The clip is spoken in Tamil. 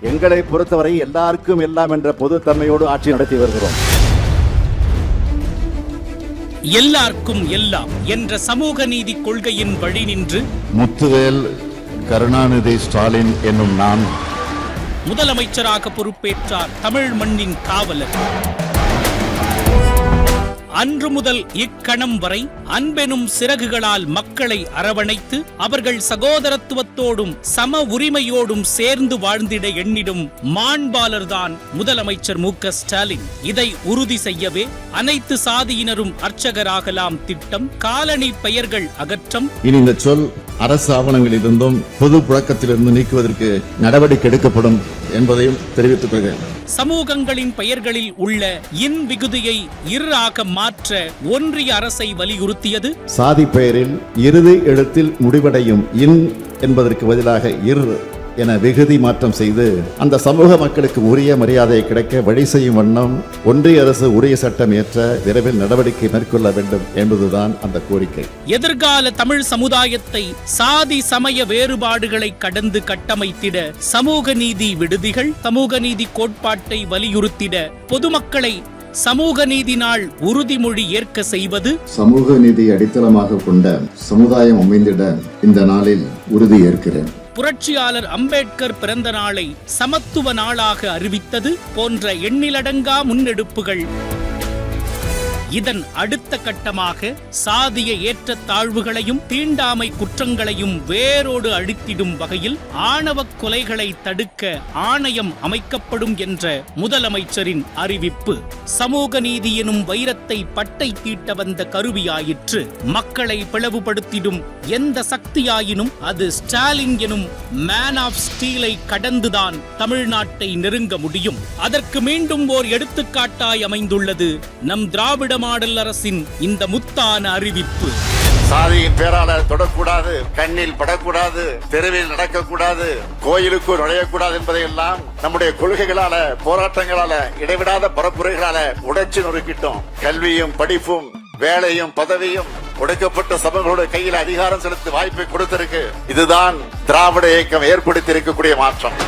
எங்களை பொறுத்தவரை எல்லாருக்கும் எல்லாம் என்ற பொதுத்தன்மையோடு ஆட்சி நடத்தி வருகிறோம். எல்லார்க்கும் எல்லாம் என்ற சமூக நீதி கொள்கையின் வழி நின்று முத்துவேல் கருணாநிதி ஸ்டாலின் என்னும் நான் முதலமைச்சராக பொறுப்பேற்றார் தமிழ் மண்ணின் காவலர். அன்று முதல் இக்கணம் வரை அன்பெனும் சிறகுகளால் மக்களை அரவணைத்து அவர்கள் சகோதரத்துவத்தோடும் சம உரிமையோடும் சேர்ந்து வாழ்ந்திட எண்ணிடும் மாண்பாளர்தான் முதலமைச்சர் மு க ஸ்டாலின். இதை உறுதி செய்யவே அனைத்து சாதியினரும் அர்ச்சகராகலாம் திட்டம் காலனி பெயர்கள் அகற்றம். இனி இந்த சொல் அரசு ஆவணங்களிலிருந்தும் பொது புழக்கத்திலிருந்து நீக்குவதற்கு நடவடிக்கை எடுக்கப்படும் என்பதையும் தெரிவித்துக் கொள்கிறேன். சமூகங்களின் பெயர்களில் உள்ள இன் விகுதியை இர் ஆக மாற்ற ஒன்றிய அரசை வலியுறுத்தியது. சாதி பெயரில் இறுதி எழுத்தில் முடிவடையும் இன் என்பதற்கு பதிலாக இர் என வெகுதி மாற்றம் செய்து அந்த சமூக மக்களுக்கு உரிய மரியாதை கிடைக்க வழி செய்யும் வண்ணம் ஒன்றிய அரசு உரிய சட்டம் ஏற்ற விரைவில் நடவடிக்கை மேற்கொள்ள வேண்டும் என்பதுதான் அந்த கோரிக்கை. எதிர்கால தமிழ் சமுதாயத்தை சாதி சமய வேறுபாடுகளை கடந்து கட்டமைத்திட சமூக நீதி விடுதிகள் சமூக நீதி கோட்பாட்டை வலியுறுத்திட பொதுமக்களை சமூக நீதி நாள் உறுதிமொழி ஏற்க செய்வது சமூக நீதி அடித்தளமாக கொண்ட சமுதாயம் அமைந்திட இந்த நாளில் உறுதி ஏற்கிறேன். புரட்சியாளர் அம்பேத்கர் பிறந்த நாளை சமத்துவ நாளாக அறிவித்தது போன்ற எண்ணிலடங்கா முன்னெடுப்புகள். இதன் அடுத்த கட்டமாக சாதிய ஏற்றத்தாழ்வுகளையும் தீண்டாமை குற்றங்களையும் வேரோடு அழித்திடும் வகையில் ஆணவக் கொலைகளை தடுக்க ஆணையம் அமைக்கப்படும் என்ற முதலமைச்சரின் அறிவிப்பு. சமூக நீதி எனும் வைரத்தை பட்டை தீட்ட வந்த கருவியாயிற்று. மக்களை பிளவுபடுத்திடும் எந்த சக்தியாயினும் அது ஸ்டாலின் எனும் மேன் ஆஃப் ஸ்டீலை கடந்துதான் தமிழ்நாட்டை நெருங்க முடியும். அதற்கு மீண்டும் ஓர் எடுத்துக்காட்டாய் அமைந்துள்ளது நம் திராவிட மாடல் அரசின் இந்த முத்தான அறிவிப்பு. சாதியின் பேரால தொடக்கூடாது கண்ணில் படக்கூடாது தெருவில் நடக்கக்கூடாது கோயிலுக்கு நுழையக்கூடாது என்பதையெல்லாம் நம்முடைய கொள்கைகளால போராட்டங்களால இடைவிடாத பரப்புரைகளால உடைச்சு நொறுக்கிட்டோம். கல்வியும் படிப்பும் வேலையும் பதவியும் ஒடுக்கப்பட்ட சபைகளோட கையில் அதிகாரம் செலுத்த வாய்ப்பை கொடுத்திருக்கு. இதுதான் திராவிட இயக்கம் ஏற்படுத்தி இருக்கக்கூடிய மாற்றம்.